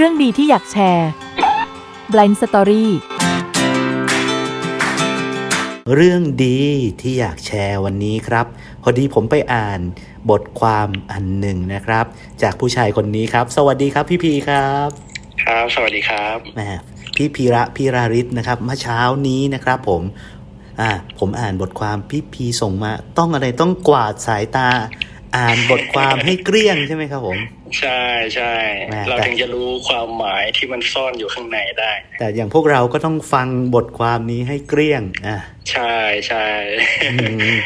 เรื่องดีที่อยากแชร์ Blind Story เรื่องดีที่อยากแชร์วันนี้ครับ พอดีผมไปอ่านบทความอันหนึ่งนะครับ จากผู้ชายคนนี้ครับ สวัสดีครับพี่พีครับ ครับ สวัสดีครับแหมพี่พีระพีราริศนะครับเมื่อเช้านี้นะครับผมอ่าผมอ่านบทความพี่พีส่งมา ต้องอะไรต้องกวาดสายตา อ่านบทความให้เกลี้ยงใช่ไหมครับผม ใช่ใช่แม่เราแต่ถึงจะรู้ความหมายที่มันซ่อนอยู่ข้างในได้ แต่อย่างพวกเราก็ต้องฟังบทความนี้ให้เกลี้ยงอะใช่ใช่อืม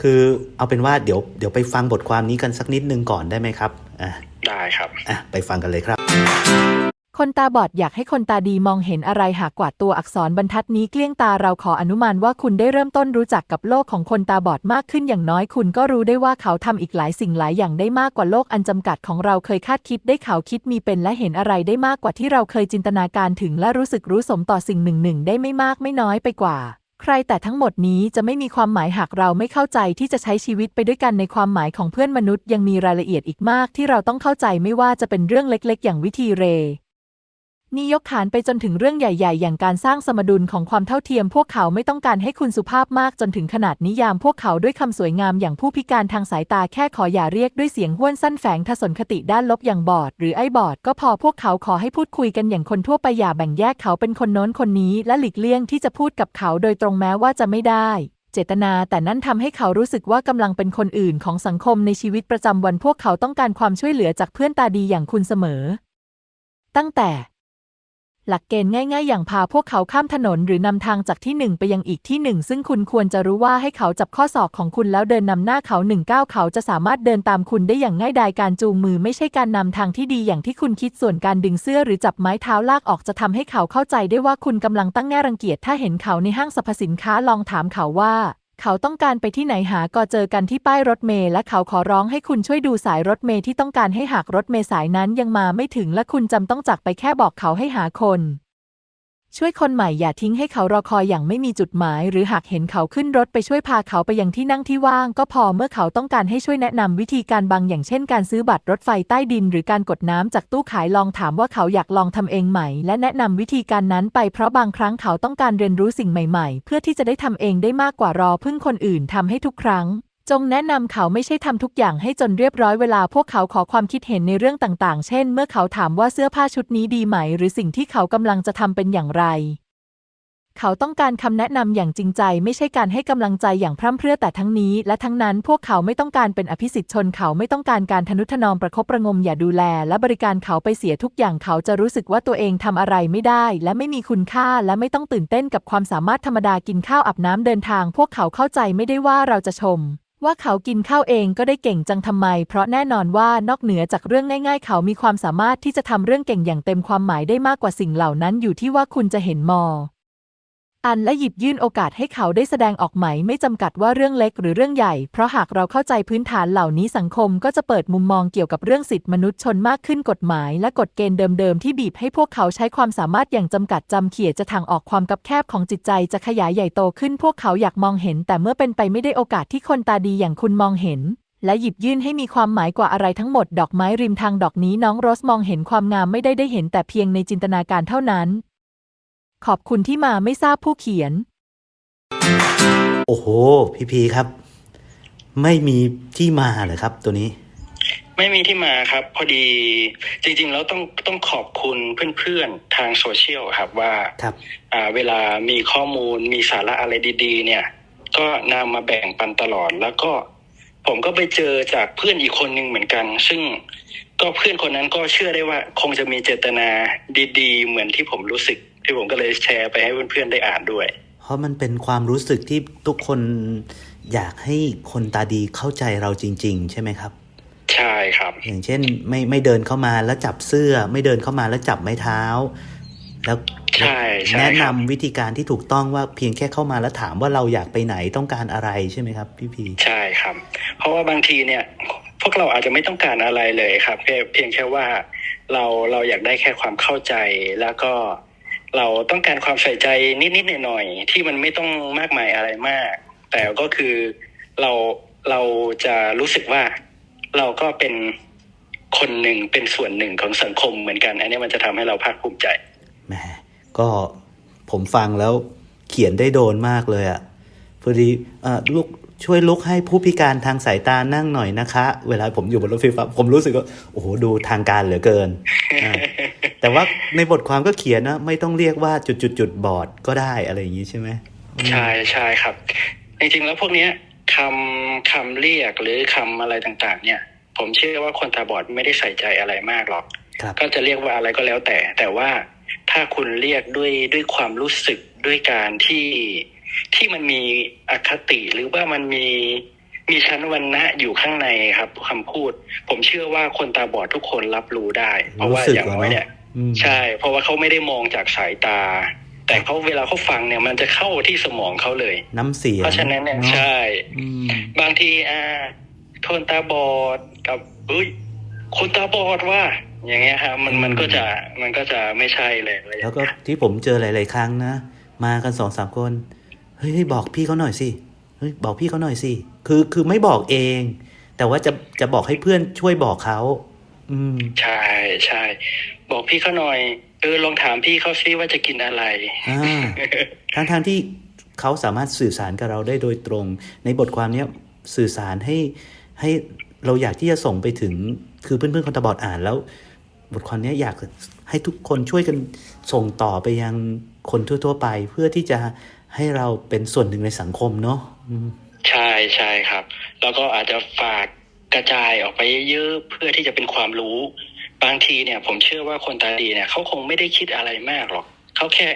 คือเอาเป็นว่าเดี๋ยวเดี๋ยวไปฟังบทความนี้กันสักนิดนึงก่อนได้ไหมครับอะได้ครับอะไปฟังกันเลยครับ คนตาบอดอยากให้คนตาดีมองเห็นอะไรหากกวาดตัวอักษรบรรทัดนี้เกลี้ยงตาเราขออนุมานว่าคุณได้เริ่มต้นรู้จักกับโลกของคนตาบอดมากขึ้นอย่างน้อยคุณก็รู้ได้ว่าเขาทำอีกหลายสิ่งหลายอย่างได้มากกว่าโลกอันจำกัดของเราเคยคาดคิดได้เขาคิดมีเป็นและเห็นอะไรได้มากกว่าที่เราเคยจินตนาการถึงและรู้สึกรู้สมต่อสิ่งหนึ่งหนึ่งได้ไม่มากไม่น้อยไปกว่าใครแต่ทั้งหมดนี้จะไม่มีความหมายหากเราไม่เข้าใจที่จะใช้ชีวิตไปด้วยกันในความหมายของเพื่อนมนุษย์ยังมีรายละเอียดอีกมากที่เราต้องเข้าใจไม่ว่าจะเป็นเรื่องเล็ก ๆ อย่างวิธีเร นี่ยกขานไปจนถึงเรื่องใหญ่ๆ อย่างการสร้างสมดุลของความเท่าเทียม พวกเขาไม่ต้องการให้คุณสุภาพมากจนถึงขนาดนิยาม พวกเขาด้วยคำสวยงามอย่างผู้พิการทางสายตาแค่ขออย่าเรียกด้วยเสียงห้วนสั้นแฝงทสนคติด้านลบอย่างบอด หรือไอ้บอด ก็พอพวกเขาขอให้พูดคุยกันอย่างคนทั่วไปอย่าแบ่งแยกเขาเป็นคนโน้นคนนี้ และหลีกเลี่ยงที่จะพูดกับเขาโดยตรงแม้ว่าจะไม่ได้เจตนาแต่นั่นทำให้เขารู้สึกว่ากำลังเป็นคนอื่นของสังคมในชีวิตประจำวันพวกเขาต้องการความช่วยเหลือจากเพื่อนตาดีอย่างคุณเสมอ ตั้งแต่ หลักเกณฑ์ง่าย ๆ อย่างพาพวกเขาข้ามถนนหรือนำทางจากที่หนึ่งไปยังอีกที่หนึ่งซึ่งคุณควรจะรู้ว่าให้เขาจับข้อศอกของคุณแล้วเดินนำหน้าเขาหนึ่งก้าวเขาจะสามารถเดินตามคุณได้อย่างง่ายดายการจูงมือไม่ใช่การนำทางที่ดีอย่างที่คุณคิดส่วนการดึงเสื้อหรือจับไม้เท้าลากออกจะทำให้เขาเข้าใจได้ว่าคุณกำลังตั้งแง่รังเกียจถ้าเห็นเขาในห้างสรรพสินค้าลองถามเขาว่า เขาต้องการไปที่ไหนหาก็เจอกันที่ป้ายรถเมล์และเขาขอร้องให้คุณช่วยดูสายรถเมล์ที่ต้องการให้หากรถเมล์สายนั้นยังมาไม่ถึงและคุณจำต้องจากไปแค่บอกเขาให้หาคน ช่วยคนใหม่อย่าทิ้งให้เขารอคอยอย่างไม่มีจุดหมาย หรือหากเห็นเขาขึ้นรถไปช่วยพาเขาไปยังที่นั่งที่ว่าง ก็พอเมื่อเขาต้องการให้ช่วยแนะนำวิธีการบางอย่างเช่น การซื้อบัตรรถไฟใต้ดิน หรือการกดน้ำจากตู้ขายลองถามว่าเขาอยากลองทำเองไหม และแนะนำวิธีการนั้นไปเพราะบางครั้งเขาต้องการเรียนรู้สิ่งใหม่ ๆ เพื่อที่จะได้ทำเองได้มากกว่ารอพึ่งคนอื่นทำให้ทุกครั้ง จงแนะนำเขาไม่ใช่ทำทุกอย่างให้จนเรียบร้อยเวลาพวกเขาขอความคิดเห็นในเรื่องต่างๆ เช่น เมื่อเขาถามว่าเสื้อผ้าชุดนี้ดีไหม หรือสิ่งที่เขากำลังจะทำเป็นอย่างไร เขาต้องการคำแนะนำอย่างจริงใจ ไม่ใช่การให้กำลังใจอย่างพร่ำเพรื่อแต่ทั้งนี้ และทั้งนั้นพวกเขาไม่ต้องการเป็นอภิสิทธิ์ชน เขาไม่ต้องการการทนุถนอมประคบประงมอย่าดูแล และบริการเขาไปเสียทุกอย่างเขาจะรู้สึกว่าตัวเองทำอะไรไม่ได้ และไม่มีคุณค่าและไม่ต้องตื่นเต้นกับความสามารถธรรมดากินข้าวอาบน้ำเดินทาง พวกเขาเข้าใจไม่ได้ว่าเราจะชม ว่าเขากินข้าวเองก็ได้เก่งจังทำไม เพราะแน่นอนว่านอกเหนือจากเรื่องง่าย ๆ เขามีความสามารถที่จะทำเรื่องเก่งอย่างเต็มความหมายได้มากกว่าสิ่งเหล่านั้นอยู่ที่ว่าคุณจะเห็นมอ อันและหยิบยื่นโอกาสให้เขาได้แสดงออกไหม ไม่จำกัดว่าเรื่องเล็กหรือเรื่องใหญ่ เพราะหากเราเข้าใจพื้นฐานเหล่านี้สังคมก็จะเปิดมุมมองเกี่ยวกับเรื่องสิทธิมนุษยชนมากขึ้นกฎหมาย และกฎเกณฑ์เดิมๆ ที่บีบให้พวกเขาใช้ความสามารถอย่างจำกัดจำเขี่ยจะทางออกความกับแคบของจิตใจจะขยายใหญ่โตขึ้น พวกเขาอยากมองเห็น แต่เมื่อเป็นไปไม่ได้โอกาสที่คนตาดีอย่างคุณมองเห็นและหยิบยื่นให้มีความหมายกว่าอะไรทั้งหมด ดอกไม้ริมทางดอกนี้น้องโรสมองเห็นความงามไม่ได้ได้เห็นแต่เพียงในจินตนาการเท่านั้น ขอบคุณที่มาไม่ทราบผู้เขียน โอ้โห พี่พีครับ ไม่มีที่มาเหรอครับ ตัวนี้ ไม่มีที่มาครับ พอดีจริงๆแล้วต้องต้องขอบคุณเพื่อนๆทางโซเชียลครับว่าครับ อ่าเวลามีข้อมูลมีสาระอะไรดีๆ เนี่ย ก็นำมาแบ่งปันตลอด แล้วก็ผมก็ไปเจอจากเพื่อนอีกคนหนึ่งเหมือนกัน ซึ่งก็เพื่อนคนนั้นก็เชื่อได้ว่าคงจะมีเจตนาดี ๆ เหมือนที่ผมรู้สึก ที่ผมก็เลยแชร์ไปให้เพื่อนๆได้อ่านด้วย เพราะมันเป็นความรู้สึกที่ทุกคนอยากให้คนตาดีเข้าใจเราจริง ๆ ใช่ไหมครับ ใช่ครับ อย่างเช่นไม่ไม่เดินเข้ามาแล้วจับเสื้อ ไม่เดินเข้ามาแล้วจับไม้เท้า แล้วใช่ใช่แนะครับนำวิธีการที่ถูกต้องว่าเพียงแค่เข้ามาแล้วถามว่าเราอยากไปไหนต้องการอะไรใช่ไหมครับ พี่พีใช่ครับ เพราะว่าบางทีเนี่ย พวกเราอาจจะไม่ต้องการอะไรเลยครับเพียงเพียงแค่ว่าเราเราอยากได้แค่ความเข้าใจแล้วก็ เราต้องการความใส่ใจนิดๆหน่อยๆที่มันไม่ต้องมากมายอะไรมาก แต่ก็คือเราเราจะรู้สึกว่าเราก็เป็นคนหนึ่งเป็นส่วนหนึ่งของสังคมเหมือนกัน อันนี้มันจะทำให้เราภาคภูมิใจแหมก็ผมฟังแล้วเขียนได้โดนมากเลยอะ่ะพอดีเอ่อลูกช่วยลุกให้ผู้พิการทางสายตานั่งหน่อยนะคะ เวลาผมอยู่บนรถไฟฟ้าผมรู้สึกว่าโอ้โหดูทางการเหลือเกินอ่า แต่ว่าในบทความก็เขียนนะ ไม่ต้องเรียกว่าจุดจุดจุดๆๆบอดก็ได้อะไรอย่างนี้ใช่ไหมใช่ใช่ครับ จริงๆแล้วพวกเนี้ยคำคำเรียกหรือคำอะไรต่างๆ เนี่ย ผมเชื่อว่าคนตาบอดไม่ได้ใส่ใจอะไรมากหรอกครับก็จะเรียกว่าอะไรก็แล้วแต่ แต่ว่าถ้าคุณเรียกด้วยด้วยความรู้สึกด้วยการที่ที่มันมีอคติหรือว่ามันมีมีชั้นวรรณะอยู่ข้างในครับคำพูด ผมเชื่อว่าคนตาบอดทุกคนรับรู้ได้ เพราะว่ารู้สึกอย่างน้อยเนี่ยอืม ใช่ เพราะว่าเขาไม่ได้มองจากสายตา แต่เขาเวลาเขาฟังเนี่ยมันจะเข้าที่สมองเขาเลย น้ำเสียงเพราะฉะนั้นเนี่ยอะใช่อืมบางทีอ่าคนตาบอดกับเฮ้ยคนตาบอดว่า อย่างเงี้ยครับมันมันก็จะมันก็จะไม่ใช่เลยอะไรอย่างแล้วก็เงี้ยที่ผมเจอหลาย ๆ ครั้งนะมากันสองสามคนเฮ้ยบอกพี่เขาหน่อยสิเฮ้ยบอกพี่เขาหน่อยสิคือคือไม่บอกเอง แต่ว่าจะจะบอกให้เพื่อนช่วยบอกเขา อืมใช่ใช่บอกพี่เขาหน่อยเออลองถามพี่เขาซิว่าจะกินอะไรอ่าทั้งทางๆที่เขาสามารถสื่อสารกับเราได้โดยตรง ในบทความเนี้ยสื่อสารให้ให้เราอยากที่จะส่งไปถึงคือเพื่อนๆคนตาบอดอ่านแล้ว บทความเนี้ยอยากให้ทุกคนช่วยกันส่งต่อไปยังคนทั่วๆไป เพื่อที่จะให้เราเป็นส่วนหนึ่งในสังคมเนาะอืมใช่ใช่ครับ แล้วก็อาจจะฝาก กระจายออกไปเยอะๆเพื่อที่จะเป็นความรู้ บางทีเนี่ย ผมเชื่อว่าคนตาดีเนี่ยเขาคงไม่ได้คิดอะไรมากหรอกเขาแค่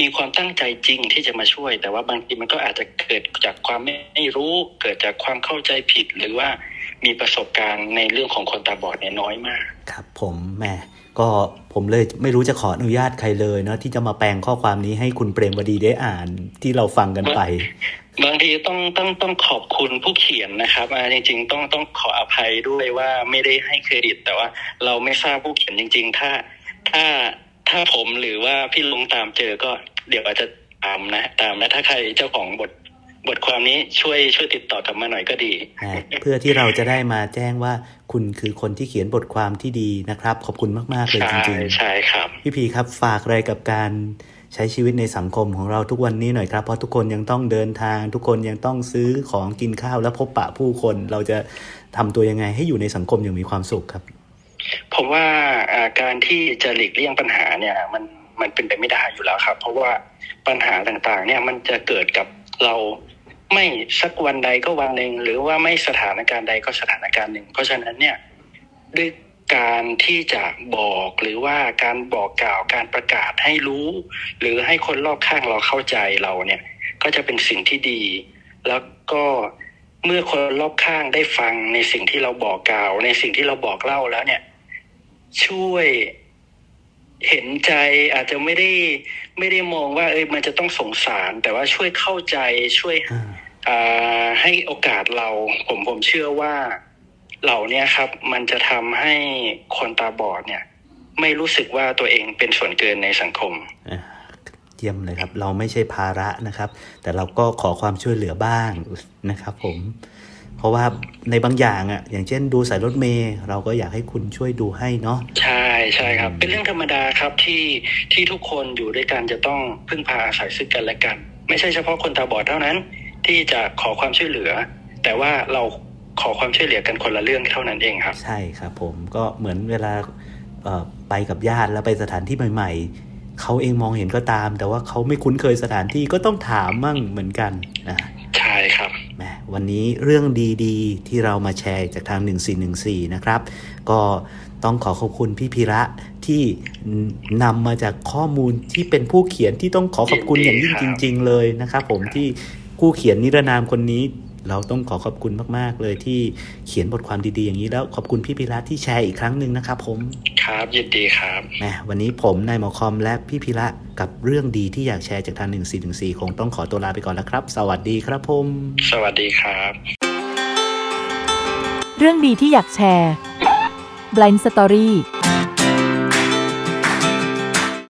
มีความตั้งใจจริงที่จะมาช่วย แต่ว่าบางทีมันก็อาจจะเกิดจากความไม่รู้ เกิดจากความเข้าใจผิดหรือว่า มีประสบการณ์ในเรื่องของคนตาบอดเนี่ยน้อยมาก ครับผมแหมก็ผมเลยไม่รู้จะขออนุญาตใครเลยเนาะที่จะมาแปลงข้อความนี้ให้คุณเปรมวดีได้อ่านที่เราฟังกันไป บางทีต้องต้องต้องขอบคุณผู้เขียนนะครับอ่าจริง ๆ ต้องต้องขออภัยด้วยว่าไม่ได้ให้เครดิต แต่ว่าเราไม่ทราบผู้เขียนจริง ๆ ถ้าถ้าถ้าผมหรือว่าพี่ลุงตามเจอก็เดี๋ยวอาจจะตามนะตามนะถ้าใครเจ้าของบท บทความนี้ช่วยช่วยติดต่อกลับมาหน่อยก็ดีนะเพื่อที่เราจะได้มาแจ้งว่าคุณคือคนที่เขียนบทความที่ดีนะครับ ขอบคุณมาก ๆ เลยใช่จริงใช่ครับๆพี่พีครับฝากอะไรกับการใช้ชีวิตในสังคมของเราทุกวันนี้หน่อยครับ เพราะทุกคนยังต้องเดินทาง ทุกคนยังต้องซื้อของกินข้าวและพบปะผู้คน เราจะทำตัวยังไงให้อยู่ในสังคมอย่างมีความสุขครับ ผมว่าอ่าการที่จะหลีกเลี่ยงปัญหาเนี่ยมันมันเป็นไปไม่ได้อยู่แล้วครับ เพราะว่าปัญหาต่างๆ เนี่ยมันจะเกิดกับเรา ไม่สักวันใดก็วันหนึ่งหรือว่าไม่สถานการณ์ใดก็สถานการณ์หนึ่ง เพราะฉะนั้นเนี่ยด้วยการที่จะบอกหรือว่าการบอกกล่าวการประกาศให้รู้ หรือให้คนรอบข้างเราเข้าใจเราเนี่ยก็จะเป็นสิ่งที่ดี แล้วก็เมื่อคนรอบข้างได้ฟังในสิ่งที่เราบอกกล่าว ในสิ่งที่เราบอกเล่าแล้วเนี่ย ช่วย เห็นใจอาจจะไม่ได้ไม่ได้มองว่าเอ้ยมันจะต้องสงสาร แต่ว่าช่วยเข้าใจช่วยอ่าอ่าให้โอกาสเรา ผมผมเชื่อว่าเหล่าเนี้ยครับ มันจะทำให้คนตาบอดเนี่ย ไม่รู้สึกว่าตัวเองเป็นส่วนเกินในสังคมอ่าเยี่ยมเลยครับ เราไม่ใช่ภาระนะครับ แต่เราก็ขอความช่วยเหลือบ้างนะครับ ผม เพราะว่าในบางอย่างอะ อย่างเช่นดูสายรถเมล์เราก็อยากให้คุณช่วยดูให้เนาะใช่ใช่ครับ เป็นเรื่องธรรมดาครับที่ที่ทุกคนอยู่ด้วยกันจะต้องพึ่งพาอาศัยซึ่งกันและกัน ไม่ใช่เฉพาะคนตาบอดเท่านั้น ที่จะขอความช่วยเหลือ แต่ว่าเราขอความช่วยเหลือกันคนละเรื่องเท่านั้นเองครับ ใช่ครับผมก็เหมือนเวลาเอ่อไปกับญาติแล้วไปสถานที่ใหม่ ๆเขาเองมองเห็นก็ตาม แต่ว่าเขาไม่คุ้นเคยสถานที่ก็ต้องถามมั่งเหมือนกันนะใช่ครับแหม วันนี้เรื่องดีๆ ที่เรามาแชร์จากทาง 1414 นะครับ ก็ต้องขอขอบคุณพี่พีระที่นำมาจากข้อมูลที่เป็นผู้เขียนที่ต้องขอขอบคุณอย่างยิ่งจริง ๆ เลยนะครับ ผมที่ผู้เขียนนิรนามคนนี้ เราต้องขอขอบคุณมาก ๆ เลยที่เขียนบทความดีๆ อย่างนี้แล้วขอบคุณพี่พีระที่แชร์อีกครั้งหนึ่งนะครับผม ครับ ยินดีครับแหมวันนี้ผมนายหมอคอมและพี่พีระกับเรื่องดีที่อยากแชร์จากทาง 1414 คงต้องขอตัวลาไปก่อนแล้วครับ สวัสดีครับผม สวัสดีครับ เรื่องดีที่อยากแชร์ Blind Story